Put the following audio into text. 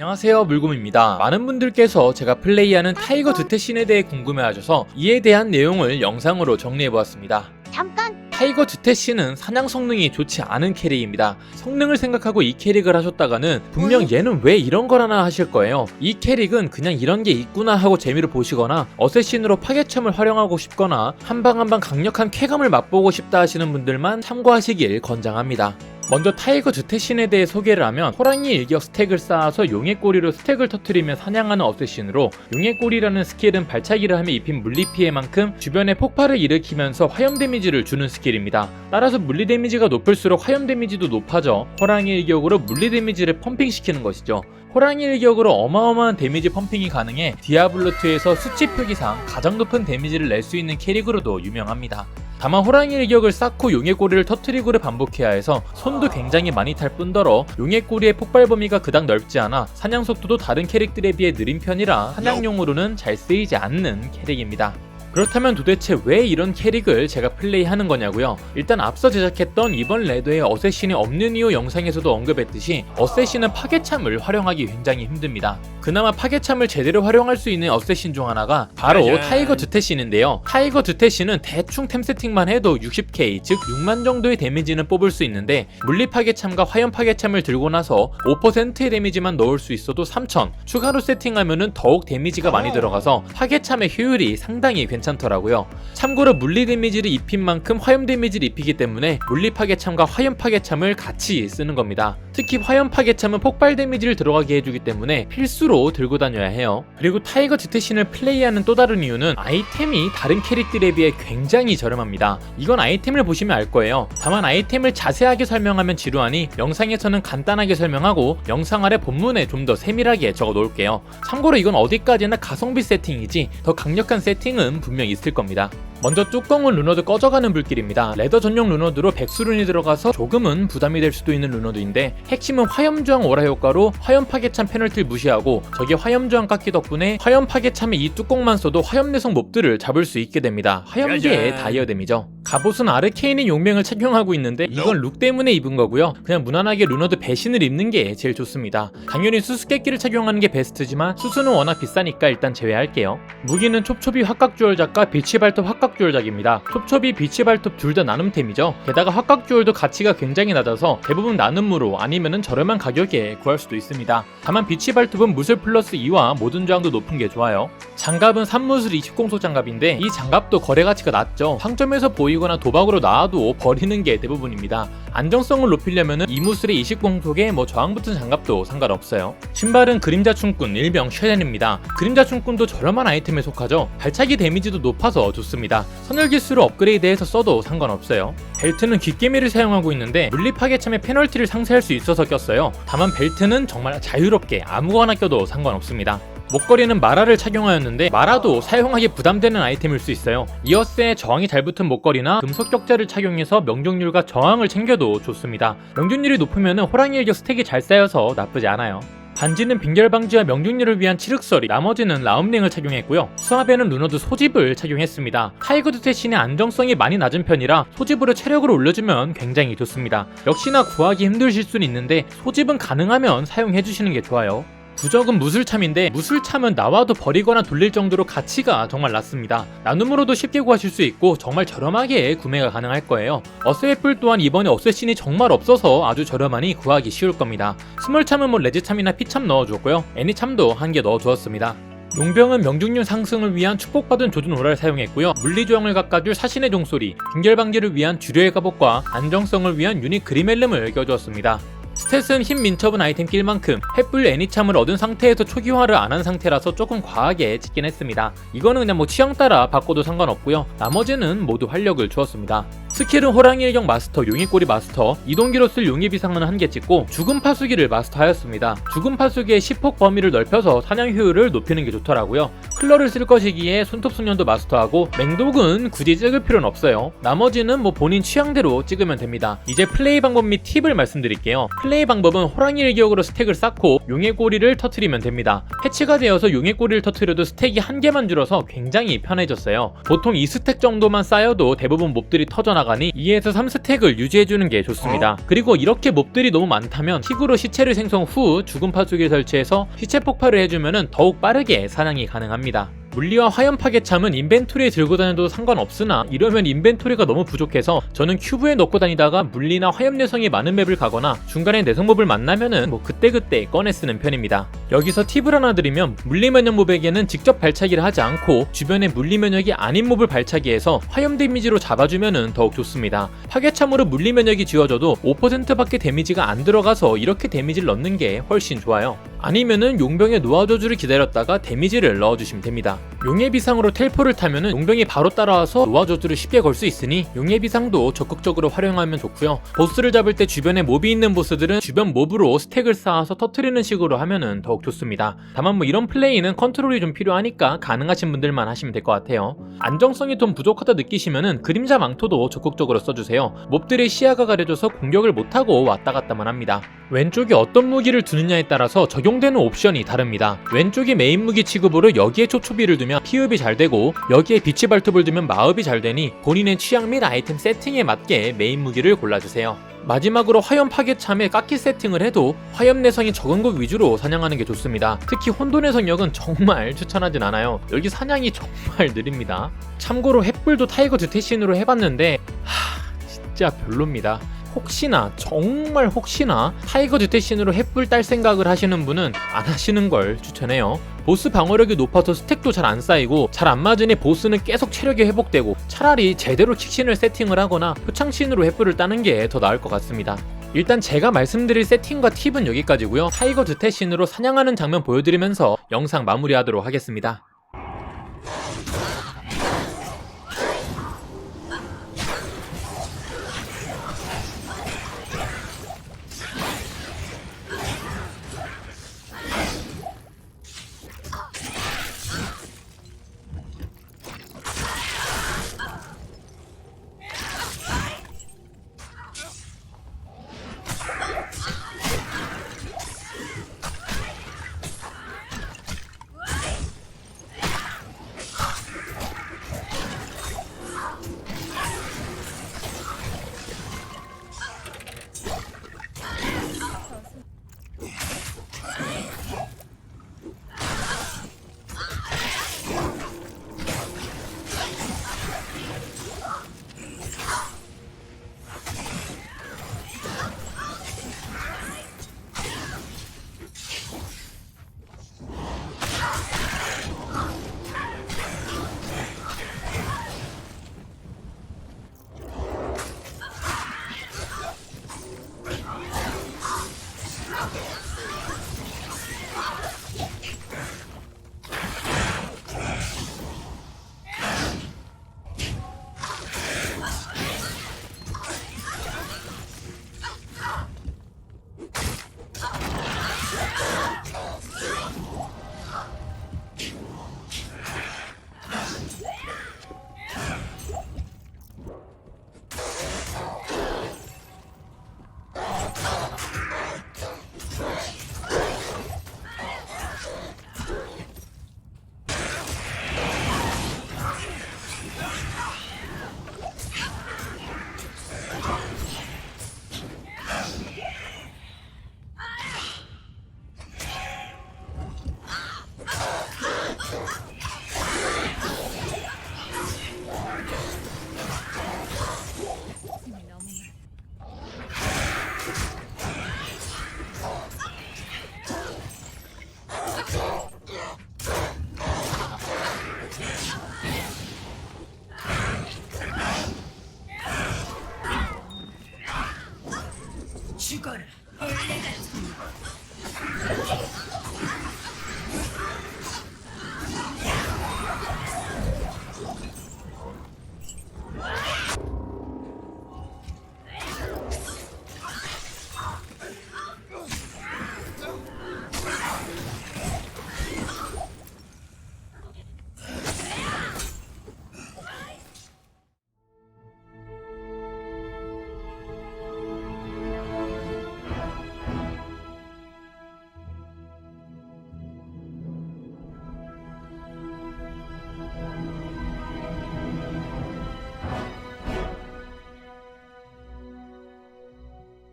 안녕하세요 물곰입니다. 많은 분들께서 제가 플레이하는 타이거 드테신에 대해 궁금해하셔서 이에 대한 내용을 영상으로 정리해보았습니다. 잠깐. 타이거 드테신은 사냥 성능이 좋지 않은 캐릭입니다. 성능을 생각하고 이 캐릭을 하셨다가는 분명 얘는 왜 이런 거라나 하실 거예요? 이 캐릭은 그냥 이런 게 있구나 하고 재미를 보시거나 어쌔신으로 파괴첨을 활용하고 싶거나 한방 한방 강력한 쾌감을 맛보고 싶다 하시는 분들만 참고하시길 권장합니다 먼저 타이거 주태신에 대해 소개를 하면 호랑이 일격 스택을 쌓아서 용의 꼬리로 스택을 터트리며 사냥하는 어쌔신으로 용의 꼬리라는 스킬은 발차기를 하며 입힌 물리 피해만큼 주변에 폭발을 일으키면서 화염 데미지를 주는 스킬입니다. 따라서 물리 데미지가 높을수록 화염 데미지도 높아져 호랑이 일격으로 물리 데미지를 펌핑시키는 것이죠. 호랑이 일격으로 어마어마한 데미지 펌핑이 가능해 디아블로2에서 수치 표기상 가장 높은 데미지를 낼 수 있는 캐릭으로도 유명합니다. 다만 호랑이 일격을 쌓고 용의 꼬리를 터트리고를 반복해야 해서 손도 굉장히 많이 탈 뿐더러 용의 꼬리의 폭발 범위가 그닥 넓지 않아 사냥 속도도 다른 캐릭들에 비해 느린 편이라 사냥용으로는 잘 쓰이지 않는 캐릭입니다. 그렇다면 도대체 왜 이런 캐릭을 제가 플레이하는 거냐고요? 일단 앞서 제작했던 이번 레드의 어쌔신이 없는 이유 영상에서도 언급했듯이 어쌔신은 파괴참을 활용하기 굉장히 힘듭니다. 그나마 파괴참을 제대로 활용할 수 있는 어쌔신 중 하나가 바로. 타이거 드테신인데요. 타이거 드테신은 대충 템 세팅만 해도 60k 즉 6만 정도의 데미지는 뽑을 수 있는데 물리 파괴참과 화염 파괴참을 들고 나서 5%의 데미지만 넣을 수 있어도 3000 추가로 세팅하면은 더욱 데미지가 많이 들어가서 파괴참의 효율이 상당히 괜찮 더라고요. 참고로 물리 데미지를 입힌 만큼 화염 데미지를 입히기 때문에 물리 파괴참과 화염 파괴참을 같이 쓰는 겁니다. 특히 화염 파괴참은 폭발 데미지를 들어가게 해주기 때문에 필수로 들고 다녀야 해요. 그리고 타이거 드테신을 플레이하는 또 다른 이유는 아이템이 다른 캐릭들에 비해 굉장히 저렴합니다. 이건 아이템을 보시면 알 거예요. 다만 아이템을 자세하게 설명하면 지루하니 영상에서는 간단하게 설명하고 영상 아래 본문에 좀 더 세밀하게 적어 놓을게요. 참고로 이건 어디까지나 가성비 세팅이지 더 강력한 세팅은 분명 있을 겁니다. 먼저 뚜껑은 루너드 꺼져가는 불길입니다. 레더 전용 루너드로 백수룬이 들어가서 조금은 부담이 될 수도 있는 루너드인데 핵심은 화염 저항 오라 효과로 화염 파괴참 페널티를 무시하고 저게 화염 저항 깎기 덕분에 화염 파괴참의 이 뚜껑만 써도 화염 내성 몹들을 잡을 수 있게 됩니다. 화염계의 짜잔. 다이어뎀이죠. 갑옷은 아르케인의 용맹을 착용하고 있는데 이건 룩 때문에 입은 거고요. 그냥 무난하게 루너드 배신을 입는 게 제일 좋습니다. 당연히 수수께끼를 착용하는 게 베스트지만 수수는 워낙 비싸니까 일단 제외할게요. 무기는 촉촉이 화각주얼작과 빛이 발톱 화각 주얼작입니다. 촉촉이 빛이 발톱 둘 다 나눔템이죠. 게다가 화각주얼도 가치가 굉장히 낮아서 대부분 나눔으로 아니면은 저렴한 가격에 구할 수도 있습니다. 다만 빛이 발톱은 무술 플러스 2와 모든 저항도 높은 게 좋아요. 장갑은 산무술 20공속 장갑인데 이 장갑도 거래 가치가 낮죠. 상점에서 보이거나 도박으로 나와도 버리는 게 대부분입니다. 안정성을 높이려면 이무술의 20공속에 뭐 저항 붙은 장갑도 상관없어요. 신발은 그림자 춤꾼 일병 쉐렌입니다. 그림자 춤꾼도 저렴한 아이템에 속하죠. 발차기 데미지도 높아서 좋습니다. 선열 기수로 업그레이드해서 써도 상관없어요. 벨트는 귓개미를 사용하고 있는데 물리 파괴참의 페널티를 상쇄할 수 있어서 꼈어요. 다만 벨트는 정말 자유롭게 아무거나 껴도 상관없습니다. 목걸이는 마라를 착용하였는데 마라도 사용하기 부담되는 아이템일 수 있어요. 이어스에 저항이 잘 붙은 목걸이나 금속 격자를 착용해서 명중률과 저항을 챙겨도 좋습니다. 명중률이 높으면 호랑이 일격 스택이 잘 쌓여서 나쁘지 않아요. 반지는 빙결 방지와 명중률을 위한 칠흑설이 나머지는 라움링을 착용했고요. 수압에는 루너드 소집을 착용했습니다. 타이거 드테신의 안정성이 많이 낮은 편이라 소집으로 체력을 올려주면 굉장히 좋습니다. 역시나 구하기 힘드실 수는 있는데 소집은 가능하면 사용해 주시는 게 좋아요. 부적은 무술참인데 무술참은 나와도 버리거나 돌릴 정도로 가치가 정말 낮습니다. 나눔으로도 쉽게 구하실 수 있고 정말 저렴하게 구매가 가능할 거예요. 어스애플 또한 이번에 어쌔신이 정말 없어서 아주 저렴하니 구하기 쉬울 겁니다. 스몰참은 뭐 레즈참이나 피참 넣어주었고요. 애니참도 한 개 넣어주었습니다. 용병은 명중률 상승을 위한 축복받은 조준 오라를 사용했고요. 물리조항을 깎아줄 사신의 종소리, 빙결 방지를 위한 주류의 갑옷과 안정성을 위한 유닛 그리멜름을 껴주었습니다. 스탯은 흰 민첩은 아이템 낄 만큼 횃불 애니참을 얻은 상태에서 초기화를 안 한 상태라서 조금 과하게 찍긴 했습니다. 이거는 그냥 뭐 취향 따라 바꿔도 상관없고요. 나머지는 모두 활력을 주었습니다. 스킬은 호랑이 일격 마스터, 용의꼬리 마스터, 이동기로 쓸 용의 비상은 한 개 찍고 죽음 파수기를 마스터하였습니다. 죽음 파수기의 10폭 범위를 넓혀서 사냥 효율을 높이는 게 좋더라고요. 클러를 쓸 것이기에 손톱 숙련도 마스터하고 맹독은 굳이 찍을 필요는 없어요. 나머지는 뭐 본인 취향대로 찍으면 됩니다. 이제 플레이 방법 및 팁을 말씀드릴게요. 플레이 방법은 호랑이 일격으로 스택을 쌓고 용의 꼬리를 터트리면 됩니다. 패치가 되어서 용의 꼬리를 터트려도 스택이 한 개만 줄어서 굉장히 편해졌어요. 보통 2스택 정도만 쌓여도 대부분 몹들이 터져나가 나가니 2에서 3스택을 유지해주는 게 좋습니다. 그리고 이렇게 몹들이 너무 많다면 틱으로 시체를 생성 후 죽은 파수기를 설치해서 시체 폭발을 해주면 더욱 빠르게 사냥이 가능합니다. 물리와 화염 파괴참은 인벤토리에 들고 다녀도 상관없으나 이러면 인벤토리가 너무 부족해서 저는 큐브에 넣고 다니다가 물리나 화염 내성이 많은 맵을 가거나 중간에 내성몹을 만나면은 뭐 그때그때 꺼내 쓰는 편입니다. 여기서 팁을 하나 드리면 물리 면역 몹에게는 직접 발차기를 하지 않고 주변에 물리 면역이 아닌 몹을 발차기해서 화염 데미지로 잡아주면은 더욱 좋습니다. 파괴참으로 물리 면역이 지워져도 5%밖에 데미지가 안 들어가서 이렇게 데미지를 넣는 게 훨씬 좋아요. 아니면은 용병의 노화 저주를 기다렸다가 데미지를 넣어주시면 됩니다. 용의 비상으로 텔포를 타면은 용병이 바로 따라와서 노화 저주를 쉽게 걸 수 있으니 용의 비상도 적극적으로 활용하면 좋고요. 보스를 잡을 때 주변에 몹이 있는 보스들은 주변 몹으로 스택을 쌓아서 터트리는 식으로 하면은 더욱 좋습니다. 다만 뭐 이런 플레이는 컨트롤이 좀 필요하니까 가능하신 분들만 하시면 될 것 같아요. 안정성이 좀 부족하다 느끼시면은 그림자 망토도 적극적으로 써주세요. 몹들의 시야가 가려져서 공격을 못하고 왔다 갔다만 합니다. 왼쪽에 어떤 무기를 두느냐에 따라서 적용되는 옵션이 다릅니다. 왼쪽이 메인 무기 취급으로 여기에 초초비를 두면 피흡이 잘 되고 여기에 빛의 발톱을 두면 마흡이 잘 되니 본인의 취향 및 아이템 세팅에 맞게 메인 무기를 골라주세요. 마지막으로 화염 파괴참에 깎기 세팅을 해도 화염 내성이 적은 것 위주로 사냥하는 게 좋습니다. 특히 혼돈의 성역은 정말 추천하진 않아요. 여기 사냥이 정말 느립니다. 참고로 햇불도 타이거 드테신으로 해봤는데 하, 진짜 별로입니다. 혹시나 정말 혹시나 타이거 드테신으로 햇불 딸 생각을 하시는 분은 안 하시는 걸 추천해요. 보스 방어력이 높아서 스택도 잘 안 쌓이고 잘 안 맞으니 보스는 계속 체력이 회복되고 차라리 제대로 킥신을 세팅을 하거나 표창신으로 햇불을 따는 게 더 나을 것 같습니다. 일단 제가 말씀드릴 세팅과 팁은 여기까지고요. 타이거 드테신으로 사냥하는 장면 보여드리면서 영상 마무리하도록 하겠습니다.